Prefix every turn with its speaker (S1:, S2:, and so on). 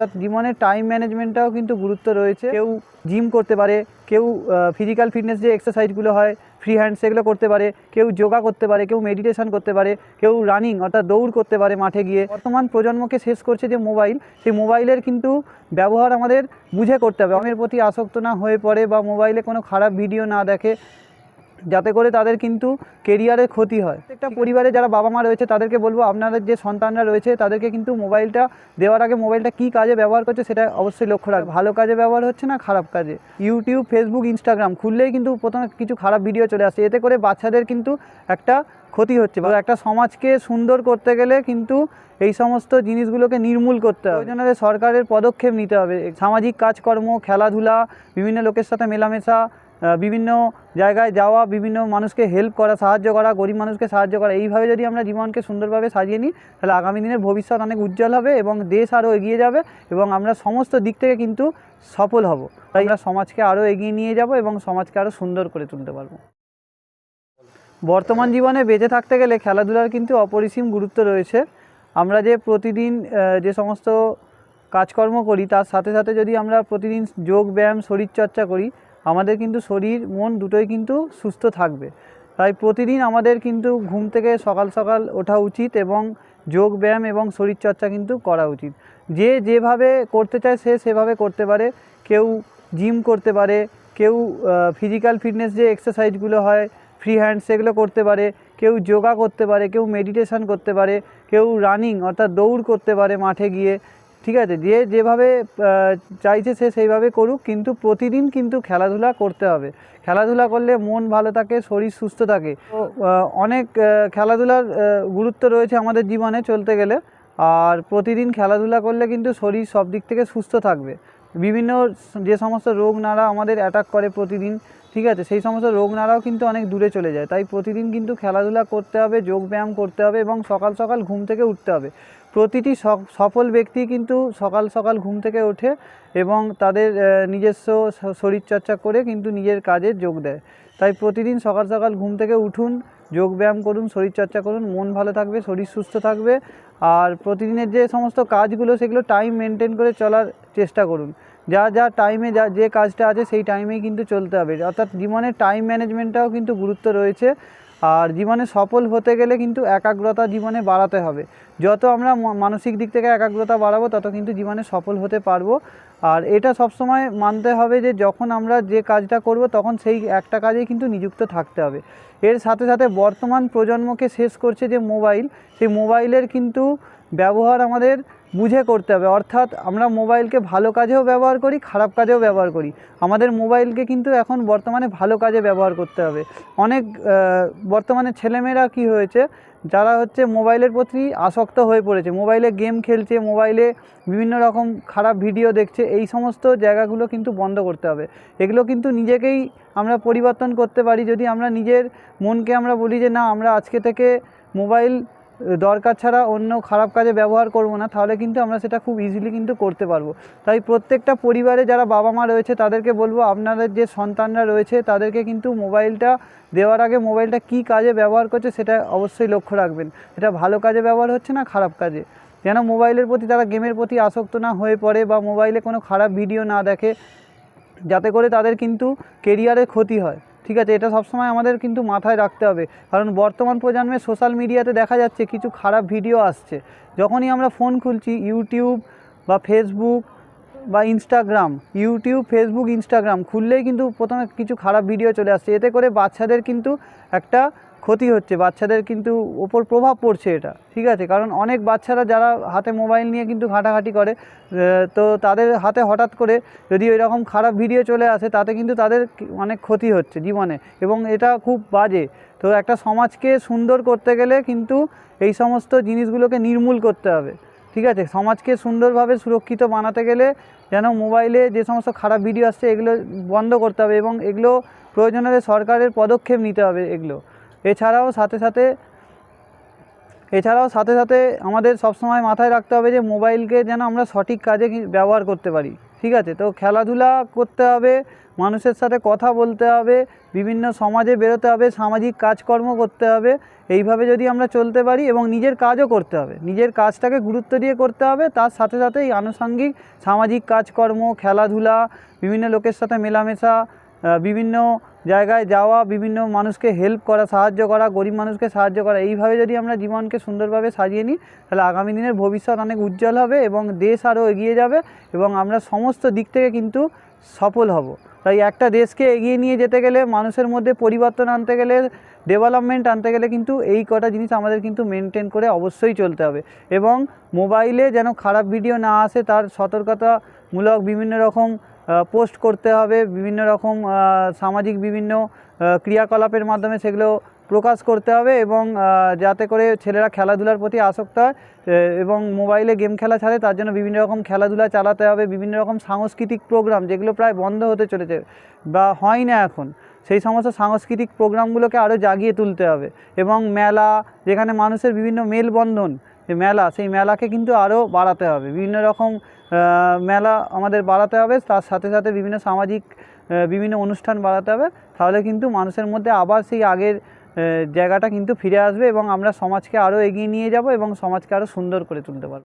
S1: অর্থাৎ জীবনে টাইম ম্যানেজমেন্টটাও কিন্তু গুরুত্ব রয়েছে। কেউ জিম করতে পারে, কেউ ফিজিক্যাল ফিটনেস যে এক্সারসাইজগুলো হয় ফ্রি হ্যান্ড সেগুলো করতে পারে, কেউ যোগা করতে পারে, কেউ মেডিটেশন করতে পারে, কেউ রানিং অর্থাৎ দৌড় করতে পারে মাঠে গিয়ে। বর্তমান প্রজন্মকে শেষ করছে যে মোবাইল সেই মোবাইলের কিন্তু ব্যবহার আমাদের বুঝে করতে হবে। আমের প্রতি আসক্ত না হয়ে পড়ে বা মোবাইলে কোনো খারাপ ভিডিও না দেখে যাতে করে তাদের কিন্তু কেরিয়ারের ক্ষতি হয়। প্রত্যেকটা পরিবারে যারা বাবা মা রয়েছে, তাদেরকে বলব আপনাদের যে সন্তানরা রয়েছে, তাদেরকে কিন্তু মোবাইলটা দেওয়ার আগে মোবাইলটা কী কাজে ব্যবহার করছে সেটা অবশ্যই লক্ষ্য রাখবে। ভালো কাজে ব্যবহার হচ্ছে না খারাপ কাজে? ইউটিউব ফেসবুক ইনস্টাগ্রাম খুললেই কিন্তু প্রথমে কিছু খারাপ ভিডিও চলে আসে। এতে করে বাচ্চাদের কিন্তু একটা ক্ষতি হচ্ছে। বা একটা সমাজকে সুন্দর করতে গেলে কিন্তু এই সমস্ত জিনিসগুলোকে নির্মূল করতে হবে। ওই সরকারের পদক্ষেপ নিতে হবে। সামাজিক কাজকর্ম, খেলাধুলা, বিভিন্ন লোকের সাথে মেলামেশা বিভিন্ন জায়গায় যাওয়া, বিভিন্ন মানুষকে হেল্প করা, সাহায্য করা, গরিব মানুষকে সাহায্য করা, এইভাবে যদি আমরা জীবনকে সুন্দরভাবে সাজিয়ে নিই, তাহলে আগামী দিনের ভবিষ্যৎ অনেক উজ্জ্বল হবে এবং দেশ আরও এগিয়ে যাবে এবং আমরা সমস্ত দিক থেকে কিন্তু সফল হব। তাই আমরা সমাজকে আরও এগিয়ে নিয়ে যাব এবং সমাজকে আরও সুন্দর করে তুলতে পারব। বর্তমান জীবনে বেঁচে থাকতে গেলে খেলাধুলার কিন্তু অপরিসীম গুরুত্ব রয়েছে। আমরা যে প্রতিদিন যে সমস্ত কাজকর্ম করি, তার সাথে সাথে যদি আমরা প্রতিদিন যোগ ব্যায়াম, শরীরচর্চা করি আমাদের কিন্তু শরীর, মন দুটোই কিন্তু সুস্থ থাকবে। তাই প্রতিদিন আমাদের কিন্তু ঘুম থেকে সকাল সকাল ওঠা উচিত এবং যোগ ব্যায়াম এবং শরীরচর্চা কিন্তু করা উচিত। যে যেভাবে করতে চায় সে সেভাবে করতে পারে। কেউ জিম করতে পারে, কেউ ফিজিক্যাল ফিটনেস যে এক্সারসাইজগুলো হয় ফ্রি হ্যান্ড সেগুলো করতে পারে, কেউ যোগা করতে পারে, কেউ মেডিটেশন করতে পারে, কেউ রানিং অর্থাৎ দৌড় করতে পারে মাঠে গিয়ে। ঠিক আছে, যে যেভাবে চাইছে সে সেইভাবে করুক, কিন্তু প্রতিদিন কিন্তু খেলাধুলা করতে হবে। খেলাধুলা করলে মন ভালো থাকে, শরীর সুস্থ থাকে। অনেক খেলাধুলার গুরুত্ব রয়েছে আমাদের জীবনে চলতে গেলে। আর প্রতিদিন খেলাধুলা করলে কিন্তু শরীর সব দিক থেকে সুস্থ থাকবে। বিভিন্ন যে সমস্ত রোগ নাড়া আমাদের অ্যাটাক করে প্রতিদিন, ঠিক আছে? সেই সমস্ত রোগ নাড়াও কিন্তু অনেক দূরে চলে যায়। তাই প্রতিদিন কিন্তু খেলাধুলা করতে হবে, যোগ ব্যায়াম করতে হবে এবং সকাল সকাল ঘুম থেকে উঠতে হবে। প্রতিটি সফল ব্যক্তি কিন্তু সকাল সকাল ঘুম থেকে ওঠে এবং তাদের নিজস্ব শরীরচর্চা করে কিন্তু নিজের কাজে যোগ দেয়। তাই প্রতিদিন সকাল সকাল ঘুম থেকে উঠুন যোগ ব্যায়াম করুন শরীরচর্চা করুন, মন ভালো থাকবে, শরীর সুস্থ থাকবে। আর প্রতিদিনের যে সমস্ত কাজগুলো, সেগুলো টাইম মেনটেন করে চলার চেষ্টা করুন। যা যা টাইমে যা, যে কাজটা আছে, সেই টাইমেই কিন্তু চলতে হবে। অর্থাৎ জীবনে টাইম ম্যানেজমেন্টটাও কিন্তু গুরুত্ব রয়েছে। আর জীবনে সফল হতে গেলে কিন্তু একাগ্রতা জীবনে বাড়াতে হবে। যত আমরা মানসিক দিক থেকে একাগ্রতা বাড়াবো, তত কিন্তু জীবনে সফল হতে পারব। আর এটা সবসময় মানতে হবে যে, যখন আমরা যে কাজটা করব, তখন সেই একটা কাজেই কিন্তু নিযুক্ত থাকতে হবে। এর সাথে সাথে বর্তমান প্রজন্মকে শেষ করছে যে মোবাইল, সেই মোবাইলের কিন্তু ব্যবহার আমাদের বুঝে করতে হবে। অর্থাৎ আমরা মোবাইলকে ভালো কাজেও ব্যবহার করি, খারাপ কাজেও ব্যবহার করি। আমাদের মোবাইলকে কিন্তু এখন বর্তমানে ভালো কাজে ব্যবহার করতে হবে। অনেক বর্তমানে ছেলেমেয়েরা কি হয়েছে, যারা হচ্ছে মোবাইলের প্রতি আসক্ত হয়ে পড়েছে। মোবাইলে গেম খেলছে, মোবাইলে বিভিন্ন রকম খারাপ ভিডিও দেখছে, এই সমস্ত জায়গাগুলো কিন্তু বন্ধ করতে হবে। এগুলো কিন্তু নিজেকেই আমরা পরিবর্তন করতে পারি। যদি আমরা নিজের মনকে আমরা বলি যে, না, আমরা আজকে থেকে মোবাইল দরকার ছাড়া অন্য খারাপ কাজে ব্যবহার করব না, তাহলে কিন্তু আমরা সেটা খুব ইজিলি কিন্তু করতে পারব। তাই প্রত্যেকটা পরিবারে যারা বাবা মা রয়েছে, তাদেরকে বলব আপনাদের যে সন্তানরা রয়েছে, তাদেরকে কিন্তু মোবাইলটা দেওয়ার আগে মোবাইলটা কী কাজে ব্যবহার করছে সেটা অবশ্যই লক্ষ্য রাখবেন। এটা ভালো কাজে ব্যবহার হচ্ছে না খারাপ কাজে? যেন মোবাইলের প্রতি তারা গেমের প্রতি আসক্ত না হয়ে পড়ে বা মোবাইলে কোনো খারাপ ভিডিও না দেখে, যাতে করে তাদের কিন্তু কেরিয়ারের ক্ষতি হয়। ঠিক আছে, এটা সবসময় আমাদের কিন্তু মাথায় রাখতে হবে। কারণ বর্তমান প্রজন্মে সোশ্যাল মিডিয়াতে দেখা যাচ্ছে কিছু খারাপ ভিডিও আসছে। যখনই আমরা ফোন খুলছি ইউটিউব বা ফেসবুক বা ইনস্টাগ্রাম ইউটিউব ফেসবুক ইনস্টাগ্রাম খুললেই কিন্তু প্রথমে কিছু খারাপ ভিডিও চলে আসছে। এতে করে বাচ্চাদের কিন্তু একটা ক্ষতি হচ্ছে, বাচ্চাদের কিন্তু ওপর প্রভাব পড়ছে এটা, ঠিক আছে? কারণ অনেক বাচ্চারা যারা হাতে মোবাইল নিয়ে কিন্তু ঘাটাঘাটি করে তো তাদের হাতে হঠাৎ করে যদি এরকম খারাপ ভিডিও চলে আসে, তাতে কিন্তু তাদের অনেক ক্ষতি হচ্ছে জীবনে। এবং এটা খুব বাজে। তো একটা সমাজকে সুন্দর করতে গেলে কিন্তু এই সমস্ত জিনিসগুলোকে নির্মূল করতে হবে, ঠিক আছে? সমাজকে সুন্দরভাবে সুরক্ষিত বানাতে গেলে যেন মোবাইলে যে সমস্ত খারাপ ভিডিও আসছে, এগুলো বন্ধ করতে হবে এবং এগুলো প্রয়োজন হলে সরকারের পদক্ষেপ নিতে হবে এগুলো। এছাড়াও সাথে সাথে, এছাড়াও সাথে সাথে আমাদের সবসময় মাথায় রাখতে হবে যে মোবাইলকে যেন আমরা সঠিক কাজে ব্যবহার করতে পারি। ঠিক আছে? তো খেলাধুলা করতে হবে, মানুষের সাথে কথা বলতে হবে, বিভিন্ন সমাজে বেরোতে হবে, সামাজিক কাজকর্ম করতে হবে, এইভাবে যদি আমরা চলতে পারি এবং নিজের কাজও করতে হবে। নিজের কাজটাকে গুরুত্ব দিয়ে করতে হবে, তার সাথে সাথে এই আনুষঙ্গিক সামাজিক কাজকর্ম, খেলাধুলা, বিভিন্ন লোকের সাথে মেলামেশা বিভিন্ন জায়গায় যাওয়া, বিভিন্ন মানুষকে হেল্প করা, সাহায্য করা, গরিব মানুষকে সাহায্য করা, এইভাবে যদি আমরা জীবনকে সুন্দরভাবে সাজিয়ে নিই, তাহলে আগামী দিনের ভবিষ্যৎ অনেক উজ্জ্বল হবে এবং দেশ আরও এগিয়ে যাবে এবং আমরা সমস্ত দিক থেকে কিন্তু সফল হব। তাই একটা দেশকে এগিয়ে নিয়ে যেতে গেলে, মানুষের মধ্যে পরিবর্তন আনতে গেলে ডেভেলপমেন্ট আনতে গেলে কিন্তু এই কটা জিনিস আমাদের কিন্তু মেনটেন করে অবশ্যই চলতে হবে এবং মোবাইলে যেন খারাপ ভিডিও না আসে, তার সতর্কতামূলক বিভিন্ন রকম পোস্ট করতে হবে, বিভিন্ন রকম সামাজিক বিভিন্ন ক্রিয়াকলাপের মাধ্যমে সেগুলো প্রকাশ করতে হবে এবং যাতে করে ছেলেরা খেলাধুলার প্রতি আসক্ত হয় এবং মোবাইলে গেম খেলা ছাড়ে, তার জন্য বিভিন্ন রকম খেলাধুলা চালাতে হবে, বিভিন্ন রকম সাংস্কৃতিক প্রোগ্রাম যেগুলো প্রায় বন্ধ হতে চলেছে বা হয় না এখন। সেই সমস্ত সাংস্কৃতিক প্রোগ্রামগুলোকে আরও জাগিয়ে তুলতে হবে এবং মেলা, যেখানে মানুষের বিভিন্ন মেলবন্ধন যে মেলা, সেই মেলাকে কিন্তু আরও বাড়াতে হবে। বিভিন্ন রকম মেলা আমাদের বাড়াতে হবে, তার সাথে সাথে বিভিন্ন সামাজিক বিভিন্ন অনুষ্ঠান বাড়াতে হবে, তাহলে কিন্তু মানুষের মধ্যে আবার সেই আগের জায়গাটা কিন্তু ফিরে আসবে এবং আমরা সমাজকে আরও এগিয়ে নিয়ে যাব এবং সমাজকে আরও সুন্দর করে তুলতে পারব।